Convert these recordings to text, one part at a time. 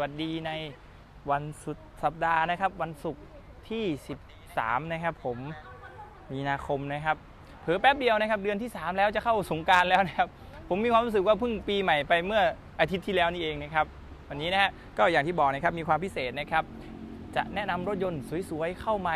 วัสดีในวันสุดสัปดาห์นะครับ วันศุกร์ที่ 13 นะครับ ผมมีนาคมนะครับเผลอแป๊บเดียวนะครับ เดือนที่ 3 แล้วจะเข้าสงการแล้วนะครับ ผมมีความรู้สึกว่าเพิ่งปีใหม่ไปเมื่ออาทิตย์ที่แล้วนี่เองนะครับ วันนี้นะฮะก็อย่างที่บอกนะครับมีความพิเศษนะครับ จะแนะนำรถยนต์สวยๆเข้ามา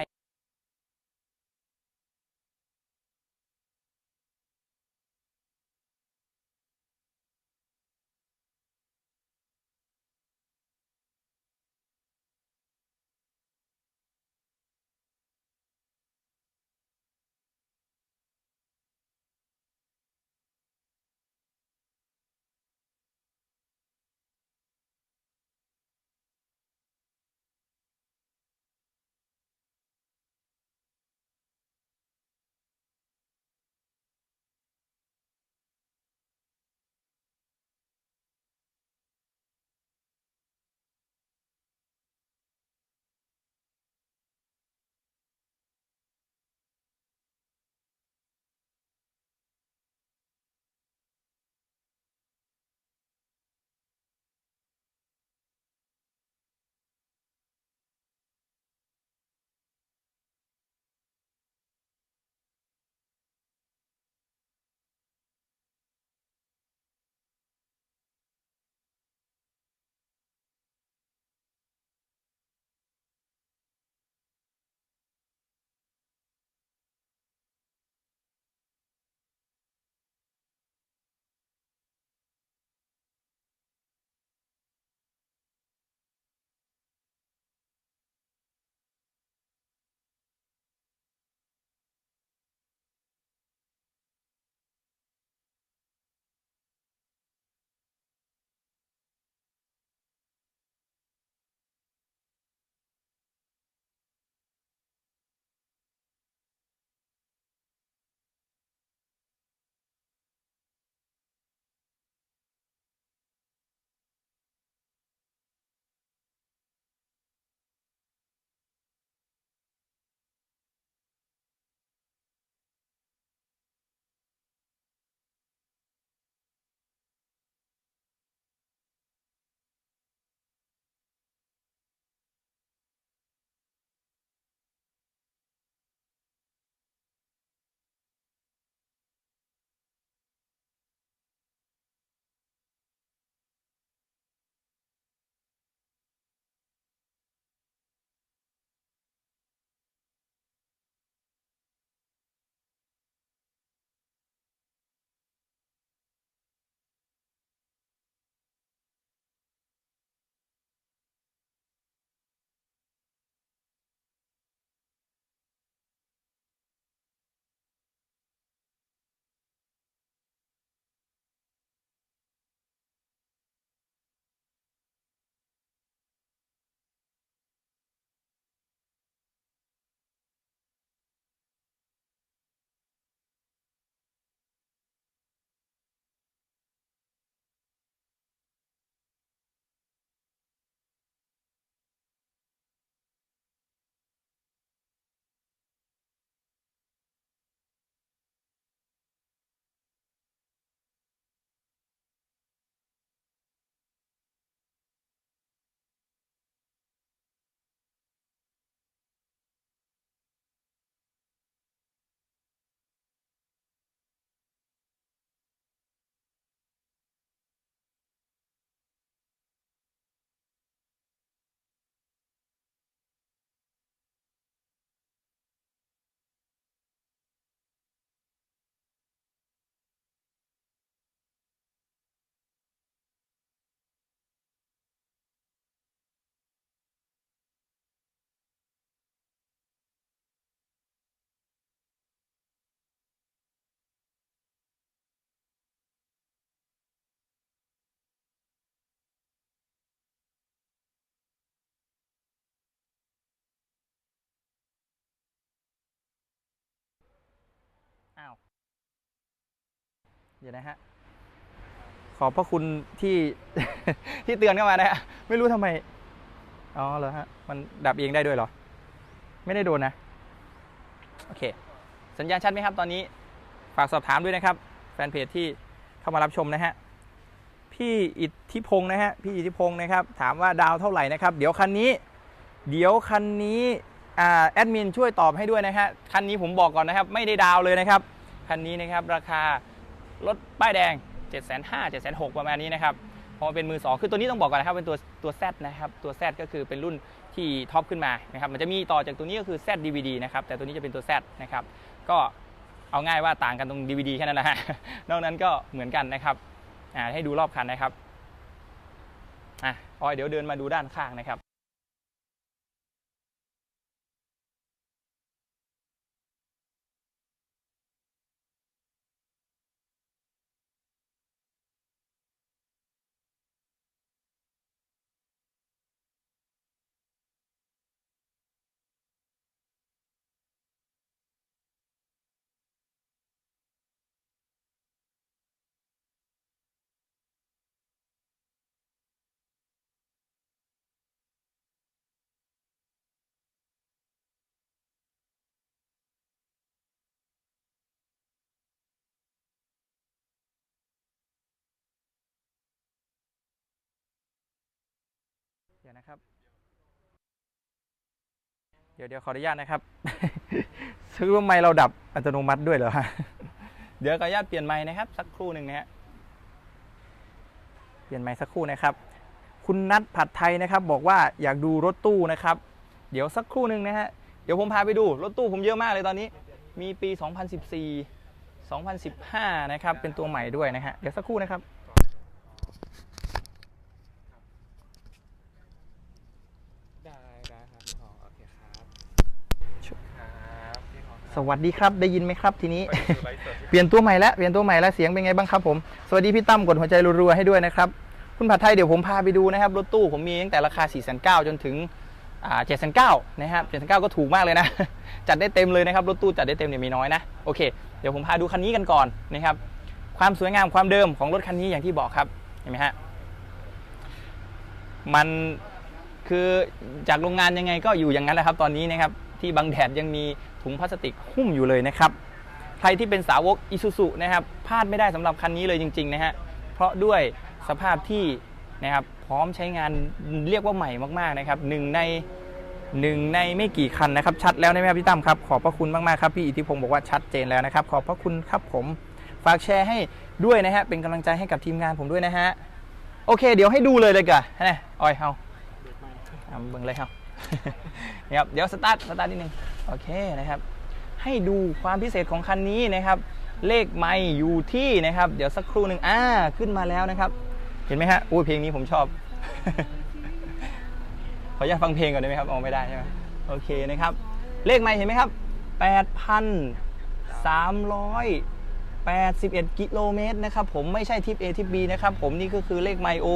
เดี๋ยวนะฮะ ขอบพระคุณที่ที่เตือนเข้ามานะฮะ ไม่รู้ทำไม อ๋อเหรอฮะ มันดับเองได้ด้วยเหรอ ไม่ได้โดนนะ โอเค สัญญาณชัดไหมครับตอนนี้ ฝากสอบถามด้วยนะครับ แฟนเพจที่เข้ามารับชมนะฮะ พี่อิทธิพงศ์นะฮะ พี่อิทธิพงศ์นะครับ ถามว่าดาวเท่าไหร่นะครับ เดี๋ยวคันนี้ เดี๋ยวคันนี้อ่าแอดมินช่วยตอบให้ด้วยนะฮะ คันนี้ผมบอกก่อนนะครับ ไม่ได้ดาวเลยนะครับ คันนี้นะครับราคา รถป้ายแดง 7 5 0 0 0 7 6 0 0ประมาณนี้นะครับพอเป็นมือสองคือตัวนี้ต้องบอกก่อนนะครับเป็นตัวตัว Z นะครับตัว Z ก็คือเป็นรุ่นที่ท็อปขึ้นมานะครับมันจะมีต่อจากตัวนี้ก็คือ Z DVD นะครับแต่ตัวนี้จะเป็นตัว Z นะครับก็เอาง่ายว่าต่างกันตรง DVD แค่นั้นนะฮะนอกนั้นก็เหมือนกันนะครับอ่าให้ดูรอบคันนะครับอะออยเดี๋ยวเดินมาดูด้านข้างนะครับ ดี๋ยวนะครับ เดี๋ยวเดี๋ยวขออนุญาตนะครับ ซื้อว่าไม้เราดับอัตโนมัติด้วยเหรอฮะ เดี๋ยวขออนุญาตเปลี่ยนไม้นะครับ สักครู่หนึ่งนะฮะ เปลี่ยนไม้สักครู่นะครับ คุณนัทผัดไทยนะครับ บอกว่าอยากดูรถตู้นะครับ เดี๋ยวสักครู่หนึ่งนะฮะ เดี๋ยวผมพาไปดูรถตู้ผมเยอะมากเลยตอนนี้ มีปี 2014 2015 นะครับ เป็นตัวใหม่ด้วยนะฮะ เดี๋ยวสักครู่นะครับ ได้ได้ครับพี่หอโอเคครับครับพี่หอ สวัสดีครับได้ยินไหมครับทีนี้ไปดูไลฟ์สดที่เปลี่ยนตัวใหม่แล้วเปลี่ยนตัวใหม่แล้วเสียงเป็นไงบ้างครับผมสวัสดีพี่ตั้มกดหัวใจรัวๆให้ด้วยนะครับคุณผัดไทยเดี๋ยวผมพาไปดูนะครับรถตู้ผมมีตั้งแต่ราคา4 9 0 0 0จนถึงอ่า7 9 0 0นะครับ7 9 0 0ก็ถูกมากเลยนะ จัดได้เต็มเลยนะครับรถตู้จัดได้เต็มเนี่ยมีน้อยนะโอเค เดี๋ยวผมพาดูคันนี้กันก่อนนะครับความสวยงามความเดิมของรถคันนี้อย่างที่บอกครับเห็นไหมฮะมันคือจากโรงงานยังไงก็อยู่อย่างนั้นแหละครับ ตอนนี้นะครับที่บางแดดยังมี ถุงพลาสติกหุ้มอยู่เลยนะครับใครที่เป็นสาวกอิซูซุนะครับพลาดไม่ได้สำหรับคันนี้เลยจริงๆนะฮะเพราะด้วยสภาพที่นะครับพร้อมใช้งานเรียกว่าใหม่มากๆนะครับหนึ่งในหนึ่งในไม่กี่คันนะครับ ชัดแล้วนะครับพี่ตั้มครับ ขอบพระคุณมากๆครับพี่อิทธิพงศ์บอกว่าชัดเจนแล้วนะครับ ขอบพระคุณครับผมฝากแชร์ให้ด้วยนะฮะเป็นกำลังใจให้กับทีมงานผมด้วยนะฮะโอเค เดี๋ยวให้ดูเลยเลยกะนะออยเฮาอะเบิ่งเลยครับ นะครับเดี๋ยวสตาร์ทสตาร์ทนิดนึงโอเคนะครับ ให้ดูความพิเศษของคันนี้นะครับ เลขไม่อยู่ที่นะครับ เดี๋ยวสักครู่หนึ่งอ่าขึ้นมาแล้วนะครับ เห็นไหมฮะอุ้เพลงนี้ผมชอบ ขออนุญาตฟังเพลงก่อนได้ไหมครับเอาไม่ได้ใช่ไหมโอเคนะครับ เลขไม่เห็นไหมครับ8,381กิโลเมตรนะครับผมไม่ใช่ทิป A ทิป B นะครับผมนี่ก็คือเลขไมโอ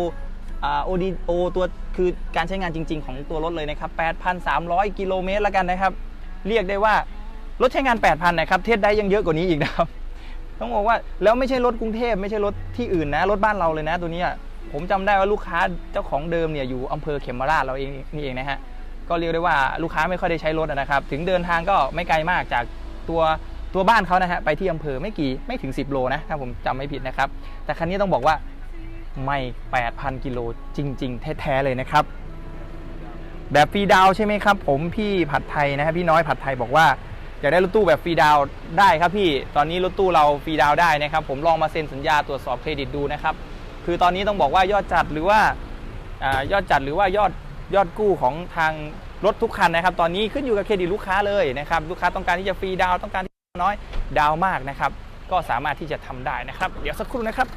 โอดีโอตัวคือการใช้งานจริง ๆ ของตัวรถเลยนะครับ 8,300 กิโลเมตรล้วกันนะครับ เรียกได้ว่ารถใช้งาน 8,000 นะครับ เทสได้ยังเยอะกว่านี้อีกนะครับ ต้องบอกว่าแล้วไม่ใช่รถกรุงเทพไม่ใช่รถที่อื่นนะ รถบ้านเราเลยนะตัวนี้ผมจำได้ว่าลูกค้าเจ้าของเดิมเนี่ยอยู่อำเภอเขมราชเราเองนี่เองนะฮะก็เรียกได้ว่าลูกค้าไม่ค่อยได้ใช้รถนะครับ ถึงเดินทางก็ไม่ไกลมากจากตัวตัวบ้านเขานะฮะไปที่อำเภอไม่กี่ไม่ถึง 10 โลนะถ้าผมจำไม่ผิดนะครับ แต่คันนี้ต้องบอกว่า ไม่ 8,000 กิโลจริง ๆ แท้ ๆ เลยนะครับ แบบฟรีดาวใช่ไหมครับ ผมพี่ผัดไทยนะครับพี่น้อยผัดไทยบอกว่าอยากได้รถตู้แบบฟรีดาวได้ครับพี่ตอนนี้รถตู้เราฟรีดาวได้นะครับ ผมลองมาเซ็นสัญญาตรวจสอบเครดิตดูนะครับ คือตอนนี้ต้องบอกว่ายอดจัดหรือว่าอยอดจัดหรือว่ายอดยอดกู้ของทางรถทุกคันนะครับ ตอนนี้ขึ้นอยู่กับเครดิตลูกค้าเลยนะครับ ลูกค้าต้องการที่จะฟรีดาวต้องการที่น้อยดาวมากนะครับ ก็สามารถที่จะทำได้นะครับ เดี๋ยวสักครู่นะครับ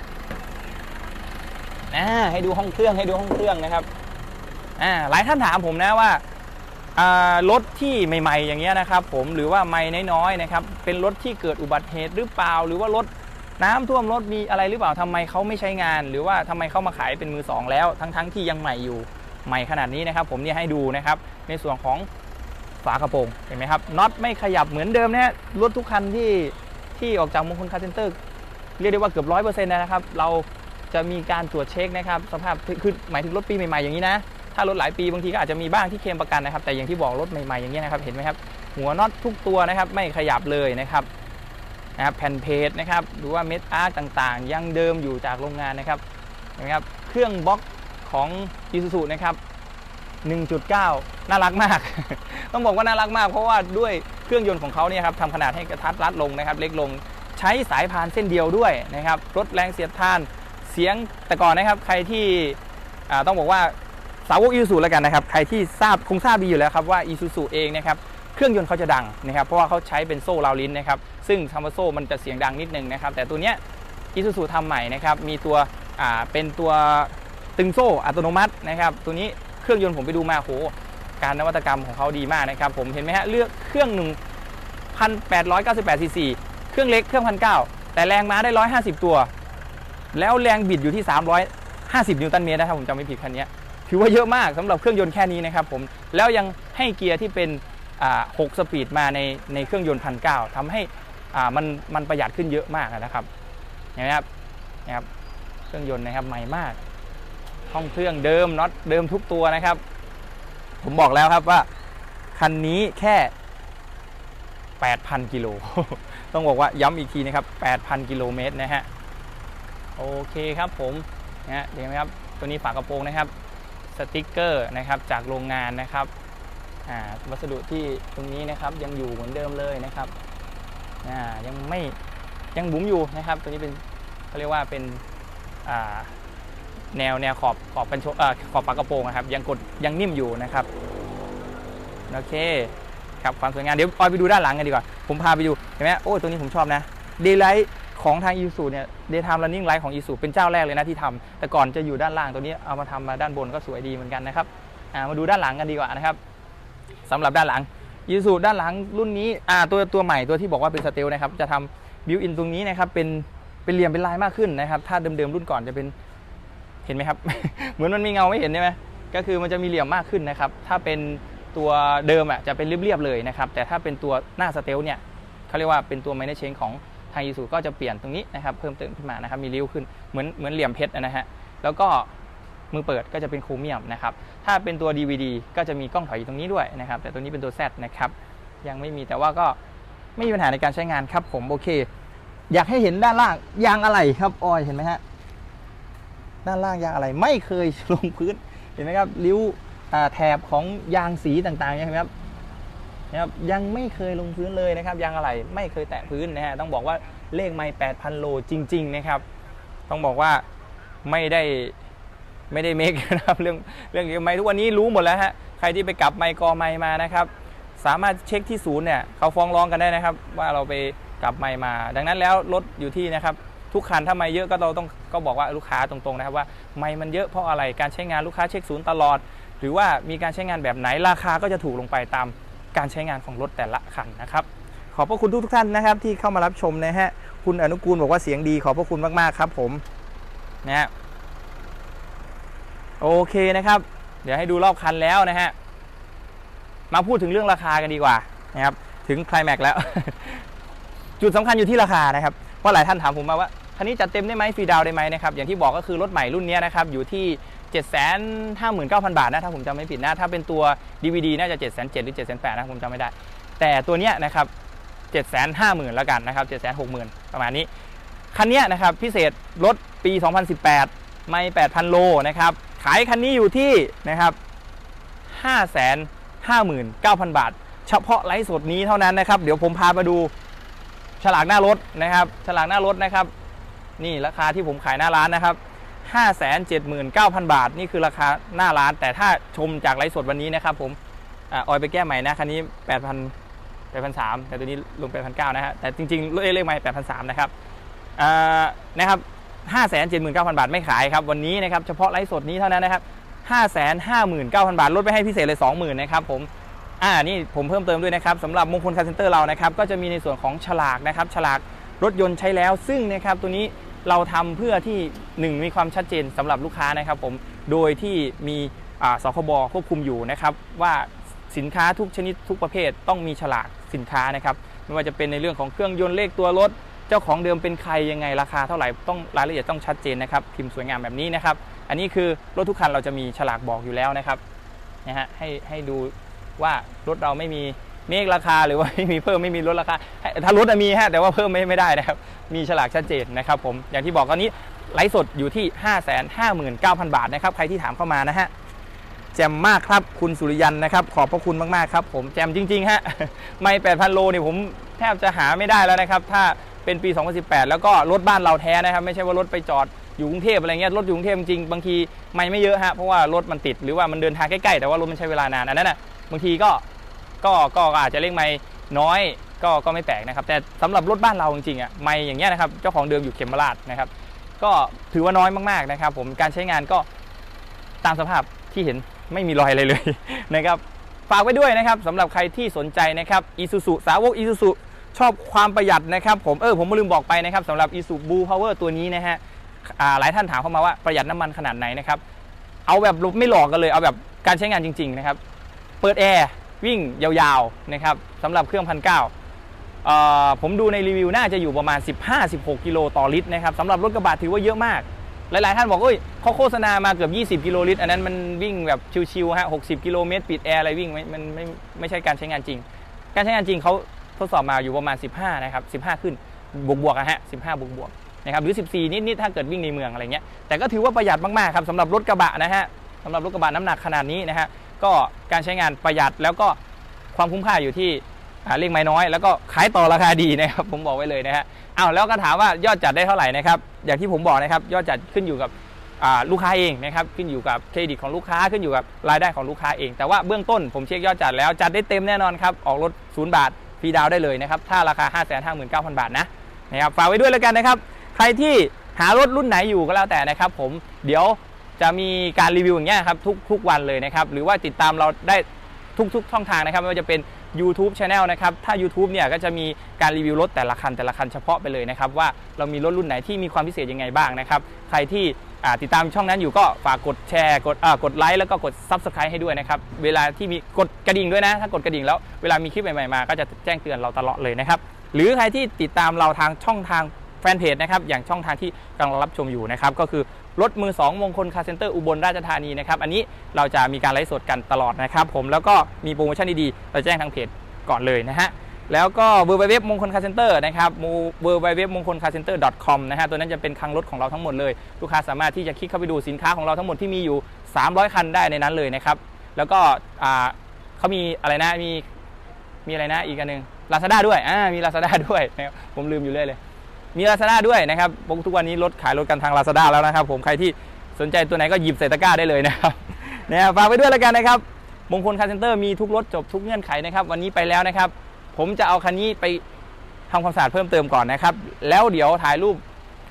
อ่าให้ดูห้องเครื่องให้ดูห้องเครื่องนะครับอ่าหลายท่านถามผมนะว่าอ่ารถที่ใหม่ ๆ อย่างเงี้ยนะครับ ผมหรือว่าไม่น้อยๆนะครับ เป็นรถที่เกิดอุบัติเหตุหรือเปล่า หรือว่ารถน้ำท่วมรถมีอะไรหรือเปล่าทำไมเขาไม่ใช้งาน หรือว่าทำไมเขามาขายเป็นมือสองแล้วทั้งๆที่ยังใหม่อยู่ใหม่ขนาดนี้นะครับ ผมเนี่ยให้ดูนะครับ ในส่วนของฝากระโปรงเห็นไหมครับน็อตไม่ขยับเหมือนเดิมนะฮะรถทุกคันที่ที่ออกจากมงคลคาร์เซนเตอร์เรียกได้ว่าเกือบร้อยเปอร์เซ็นต์นะครับ เรา จะมีการตรวจเช็คนะครับสภาพคือหมายถึงรถปีใหม่ๆอย่างนี้นะถ้ารถหลายปีบางทีก็อาจจะมีบ้างที่เคลมประกันนะครับ แต่อย่างที่บอกรถใหม่ๆอย่างนี้นะครับเห็นไหมครับหัวน็อตทุกตัวนะครับไม่ขยับเลยนะครับนะครับแผ่นเพจนะครับหรือว่าเม็ดอาร์ตต่างๆ ยังเดิมอยู่จากโรงงานนะครับเห็นไหมครับเครื่องบล็อกของ Isuzu นะครับ 1.9 น่ารักมาก ต้องบอกว่าน่ารักมาก เพราะว่าด้วยเครื่องยนต์ของเขาเนี่ยครับทำขนาดให้กระทัดรัดลงนะครับ เล็กลงใช้สายพานเส้นเดียวด้วยนะครับลดแรงเสียดทาน เสียงแต่ก่อนนะครับใครที่ต้องบอกว่าสาวกอีซูซูแล้วกันนะครับ ใครที่ทราบคงทราบดีอยู่แล้วครับว่าอีซูซูเองนะครับเครื่องยนต์เขาจะดังนะครับ เพราะว่าเขาใช้เป็นโซ่ราวลิ้นนะครับ ซึ่งคำว่าโซ่มันจะเสียงดังนิดนึงนะครับ แต่ตัวเนี้ยอีซูซูทำใหม่นะครับ มีตัวอ่าเป็นตัวตึงโซ่อัตโนมัตินะครับ ตัวนี้เครื่องยนต์ผมไปดูมาโหการนวัตกรรมของเขาดีมากนะครับ ผมเห็นไหมฮะเลือกเครื่องหนึ่ง1,898ซีซีเครื่องเล็กเครื่องพันเแต่แรงม้าได้150ตัว แล้วแรงบิดอยู่ที่ 350 นิวตันเมตรนะครับผมจำไม่ผิดคันนี้ถือว่าเยอะมากสำหรับเครื่องยนต์แค่นี้นะครับผมแล้วยังให้เกียร์ที่เป็นอ่า6สปีดมาในในเครื่องยนต์พันเก้าทำให้มันมันประหยัดขึ้นเยอะมากนะครับเห็นไหมครับนะครับเครื่องยนต์นะครับใหม่มากห้องเครื่องเดิมน็อตเดิมทุกตัวนะครับ ผมบอกแล้วครับว่าคันนี้แค่ 8,000 กิโล ต้องบอกว่าย้ำอีกทีนะครับ 8,000 กิโลเมตรนะฮะ โอเคครับผมนะเห็นไหมครับตัวนี้ฝากระโปรงนะครับสติกเกอร์นะครับจากโรงงานนะครับอ่าวัสดุที่ตรงนี้นะครับยังอยู่เหมือนเดิมเลยนะครับอ่ายังไม่ยังบุ๋มอยู่นะครับ ตัวนี้เป็นเขาเรียกว่าเป็นอ่าแนวแนวขอบขอบกันชกเอ่อขอบปากกระโปรงนะครับ ยังกดยังนิ่มอยู่นะครับโอเคครับความสวยงามเดี๋ยวออยไปดูด้านหลังกันดีกว่าผมพาไปดูเห็นไหมโอ้ยตัวนี้ผมชอบนะเดย์ไลท์ ของทางอีซูเนี่ยเดย์ไทม์รันนิ่งไลท์ของอีซูเป็นเจ้าแรกเลยนะที่ทำแต่ก่อนจะอยู่ด้านล่างตัวนี้เอามาทำมาด้านบนก็สวยดีเหมือนกันนะครับมาดูด้านหลังกันดีกว่านะครับสำหรับด้านหลังอีซูด้านหลังรุ่นนี้ตัวตัวใหม่ตัวที่บอกว่าเป็นสเตลนะครับจะทำบิวอินตรงนี้นะครับเป็นเป็นเหลี่ยมเป็นลายมากขึ้นนะครับ ถ้าเดิมๆรุ่นก่อนจะเป็นเห็นไหมครับ เหมือนมันมีเงาไม่เห็นใช่ไหมก็คือมันจะมีเหลี่ยมมากขึ้นนะครับ ถ้าเป็นตัวเดิมอะจะเป็นเรียบๆเลยนะครับ แต่ถ้าเป็นตัวหน้าสเตลเนี่ยเขาเรียกว่าเป็นตัวไมเนเชนของ ทางยีสูก็จะเปลี่ยนตรงนี้นะครับเพิ่มเติมขึ้นมานะครับมีริ้วขึ้นเหมือนเหมือนเหลี่ยมเพชรนะฮะแล้วก็มือเปิดก็จะเป็นโครเมียมนะครับถ้าเป็นตัว DVD ก็จะมีกล้องถอยอยู่ตรงนี้ด้วยนะครับแต่ตัวนี้เป็นตัว Z นะครับยังไม่มีแต่ว่าก็ไม่มีปัญหาในการใช้งานครับผมโอเค อยากให้เห็นด้านล่างยางอะไรครับออยเห็นไหมฮะด้านล่างยางอะไรไม่เคยลงพื้นเห็นไหมครับริ้วแถบของยางสีต่างๆนี่ยเห็นไหมครับ นะครับยังไม่เคยลงพื้นเลยนะครับยางอะไรไม่เคยแตะพื้นนะฮะต้องบอกว่าเลขไม่ 8,000 โลจริง ๆ นะครับ ต้องบอกว่าไม่ได้ไม่ได้เมคนะครับเรื่องเรื่องไม่ทุกวันนี้รู้หมดแล้วฮะใครที่ไปกลับไมค์กอไมค์มานะครับ สามารถเช็คที่ศูนย์เนี่ยเขาฟ้องร้องกันได้นะครับ ว่าเราไปกลับไมค์มา ดังนั้นแล้วรถอยู่ที่นะครับทุกคันถ้าไม่เยอะก็เราต้องก็บอกว่าลูกค้าตรงๆนะครับว่าไม่มันเยอะเพราะอะไรการใช้งานลูกค้าเช็คศูนย์ตลอด หรือว่ามีการใช้งานแบบไหนราคาก็จะถูกลงไปตาม การใช้งานของรถแต่ละคันนะครับ ขอบพระคุณทุกทุกท่านนะครับ ที่เข้ามารับชมนะฮะคุณอนุกูลบอกว่าเสียงดีขอบพระคุณมากๆครับ ผมนะฮะโอเคนะครับ เดี๋ยวให้ดูรอบคันแล้วนะฮะมาพูดถึงเรื่องราคากันดีกว่านะครับ ถึงคลายแม็กซ์แล้ว จุดสำคัญอยู่ที่ราคานะครับเพราะหลายท่านถามผมมาว่าคันนี้จัดเต็มได้ไหมฟรีดาวได้ไหมนะครับอย่างที่บอกก็คือรถใหม่รุ่นนี้นะครับอยู่ที่ 759,000 บาทนะถ้าผมจำไม่ผิดนะถ้าเป็นตัว DVD น่าจะ7,700หรือ7,800นะผมจำไม่ได้ แต่ตัวเนี้ยนะครับ750,000แล้วกันนะครับ760,000 ประมาณนี้ คันเนี้ยนะครับพิเศษรถปี 2018 ไม่ 8,000 โลนะครับขายคันนี้อยู่ที่นะครับ559,000 บาท เฉพาะไลฟ์สดนี้เท่านั้นนะครับเดี๋ยวผมพามาดูฉลากหน้ารถนะครับฉลากหน้ารถนะครับ นี่ราคาที่ผมขายหน้าร้านนะครับ 579,000 บาท นี่คือราคาหน้าร้าน แต่ถ้าชมจากไลฟ์สดวันนี้นะครับผมออยไปแก้ใหม่นะคันนี้ 8,000 8,300แต่ตัวนี้ลง8,900นะฮะแต่จริงๆเลขเลขใหม่8,300นะครับนะครับ579,000 บาทไม่ขายครับวันนี้นะครับเฉพาะไลฟ์สดนี้เท่านั้นนะครับ559,000 บาทลดไปให้พิเศษเลย 20,000นะครับผมอ่านี่ผมเพิ่มเติมด้วยนะครับสำหรับมงคลคาร์เซ็นเตอร์เรานะครับก็จะมีในส่วนของฉลากนะครับฉลากรถยนต์ใช้แล้วซึ่งนะครับตัวนี้ เราทำเพื่อที่หนึ่งมีความชัดเจนสำหรับลูกค้านะครับผมโดยที่มีสคบควบคุมอยู่นะครับ ว่าสินค้าทุกชนิดทุกประเภทต้องมีฉลากสินค้านะครับไม่ว่าจะเป็นในเรื่องของเครื่องยนต์เลขตัวรถ เจ้าของเดิมเป็นใครยังไงราคาเท่าไหร่ต้องรายละเอียดต้องชัดเจนนะครับพิมพ์สวยงามแบบนี้นะครับ อันนี้คือรถทุกคันเราจะมีฉลากบอกอยู่แล้วนะครับนะฮะให้ให้ดูว่ารถเราไม่มี เมฆราคาหรือว่าไม่มีเพิ่มไม่มีลดราคา ถ้ารถอะมีฮะแต่ว่าเพิ่มไม่ไม่ได้นะครับ มีฉลากชัดเจนนะครับผมอย่างที่บอกตอนนี้ไลฟ์สดอยู่ที่ 559,000 บาทนะครับใครที่ถามเข้ามานะฮะแจมมากครับคุณสุริยันนะครับ ขอบพระคุณมากๆครับ ผมแจมจริงๆฮะไม่8,000โลนี่ผมแทบจะหาไม่ได้แล้วนะครับ ถ้าเป็นปี 2018 แล้วก็รถบ้านเราแท้นะครับ ไม่ใช่ว่ารถไปจอดอยู่กรุงเทพอะไรเงี้ยรถอยู่กรุงเทพจริงบางทีไม่ไม่เยอะฮะเพราะว่ารถมันติดหรือว่ามันเดินทางใกล้ๆแต่ว่ารถมันใช้เวลานานอันนั้นน่ะบางทีก็ ก็ก็อาจจะเร่งไม่น้อยก็ก็ไม่แปลกนะครับ แต่สำหรับรถบ้านเราจริงๆอะไม่อย่างเงี้ยนะครับเจ้าของเดิมอยู่เขมราชนะครับ ก็ถือว่าน้อยมากๆนะครับ ผมการใช้งานก็ตามสภาพที่เห็นไม่มีรอยอะไรเลยนะครับฝากไว้ด้วยนะครับสำหรับใครที่สนใจนะครับอีซูซูสาวกอีซูซูชอบความประหยัดนะครับผมเออผมลืมบอกไปนะครับสำหรับอีซูบูพาวเวอร์ตัวนี้นะฮะหลายท่านถามเข้ามาว่าประหยัดน้ำมันขนาดไหนนะครับเอาแบบไม่หลอกกันเลยเอาแบบการใช้งานจริง ๆ นะครับ เปิดแอร์ วิ่งยาวๆนะครับสำหรับเครื่องพันเก้าผมดูในรีวิวน่าจะอยู่ประมาณ 15-16 กิโลต่อลิตรนะครับสำหรับรถกระบะถือว่าเยอะมาก หลายๆ ท่านบอกเอ้ยเขาโฆษณามาเกือบ 20 กิโลลิตร อันนั้นมันวิ่งแบบชิวๆฮะ 60 กิโลเมตรปิดแอร์อะไรวิ่งมันไม่ไม่ใช่การใช้งานจริง การใช้งานจริงเขาทดสอบมาอยู่ประมาณ 15 นะครับ 15 ขึ้นบวกบวกๆอะฮะ 15บวกบวกๆนะครับหรือ 14 นิดๆถ้าเกิดวิ่งในเมืองอะไรเงี้ยแต่ก็ถือว่าประหยัดมากๆครับสำหรับรถกระบะนะฮะสำหรับรถกระบะน้ำหนักขนาดนี้นะฮะ ก็การใช้งานประหยัดแล้วก็ความคุ้มค่าอยู่ที่เรียกไม่น้อย แล้วก็ขายต่อราคาดีนะครับผมบอกไว้เลยนะฮะอ้าวแล้วก็ถามว่ายอดจัดได้เท่าไหร่นะครับอย่างที่ผมบอกนะครับยอดจัดขึ้นอยู่กับลูกค้าเองนะครับขึ้นอยู่กับเครดิตของลูกค้าขึ้นอยู่กับรายได้ของลูกค้าเอง แต่ว่าเบื้องต้นผมเช็คยอดจัดแล้วจัดได้เต็มแน่นอนครับออกรถศูนย์บาทฟรีดาวได้เลยนะครับถ้าราคา 5 5 9 0 0 0 บาทนะนะครับฝากไว้ด้วยแล้วกันนะครับ ใครที่หารถรุ่นไหนอยู่ก็แล้วแต่นะครับผมเดี๋ยว จะมีการรีวิวอย่างเงี้ยครับทุกทุกวันเลยนะครับ หรือว่าติดตามเราได้ทุกๆช่องทางนะครับไม่ว่าจะเป็น YouTube Channel นะครับ ถ้า YouTube เนี่ยก็จะมีการรีวิวรถแต่ละคันแต่ละคันเฉพาะไปเลยนะครับ ว่าเรามีรถรุ่นไหนที่มีความพิเศษยังไงบ้างนะครับ ใครที่อ่าติดตามช่องนั้นอยู่ก็ฝากกดแชร์กดอ่ากดไลค์แล้วก็กด Subscribe ให้ด้วยนะครับ เวลาที่มีกดกระดิ่งด้วยนะ ถ้ากดกระดิ่งแล้วเวลามีคลิปใหม่ๆมา ก็จะแจ้งเตือนเราตลอดเลยนะครับ หรือใครที่ติดตามเราทางช่องทาง แฟนเพจนะครับอย่างช่องทางที่กำลังรับชมอยู่นะครับก็คือรถมือ 2 มงคลคาร์เซ็นเตอร์อุบลราชธานีนะครับอันนี้เราจะมีการไลฟ์สดกันตลอดนะครับผมแล้วก็มีโปรโมชั่นดีๆเราแจ้งทางเพจก่อนเลยนะฮะแล้วก็เบอร์ไวเว็บมงคลคาร์เซ็นเตอร์นะครับเบอร์ไวเว็บมงคลคาร์เซ็นเตอร์ .com นะฮะตัวนั้นจะเป็นคลังรถของเราทั้งหมดเลย ลูกค้าสามารถที่จะคลิกเข้าไปดูสินค้าของเราทั้งหมดที่มีอยู่ 300 คันได้ในนั้นเลยนะครับ แล้วก็เขามีอะไรนะมีมีอะไรนะอีกอันหนึ่ง Lazada ด้วยอ่ามี Lazada ด้วยนะครับผมลืมอยู่เรื่อยเลย มี Lazada ด้วยนะครับทุกวันนี้รถขายรถกันทาง Lazada แล้วนะครับ ผมใครที่สนใจตัวไหนก็หยิบใส่ตะกร้าได้เลยนะครับนะฝากไปด้วยแล้วกันนะครับมงคลคาร์เซนเตอร์มีทุกรถจบทุกเงื่อนไขนะครับ วันนี้ไปแล้วนะครับ ผมจะเอาคันนี้ไปทำความสะอาดเพิ่มเติมก่อนนะครับ แล้วเดี๋ยวถ่ายรูป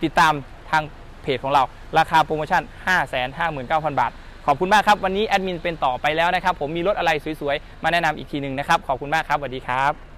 ติดตามทางเพจของเรา ราคาโปรโมชั่น 559,000 บาท ขอบคุณมากครับ วันนี้แอดมินเป็นต่อไปแล้วนะครับ ผมมีรถอะไรสวยๆ มาแนะนำอีกทีหนึ่งนะครับ ขอบคุณมากครับสวัสดีครับ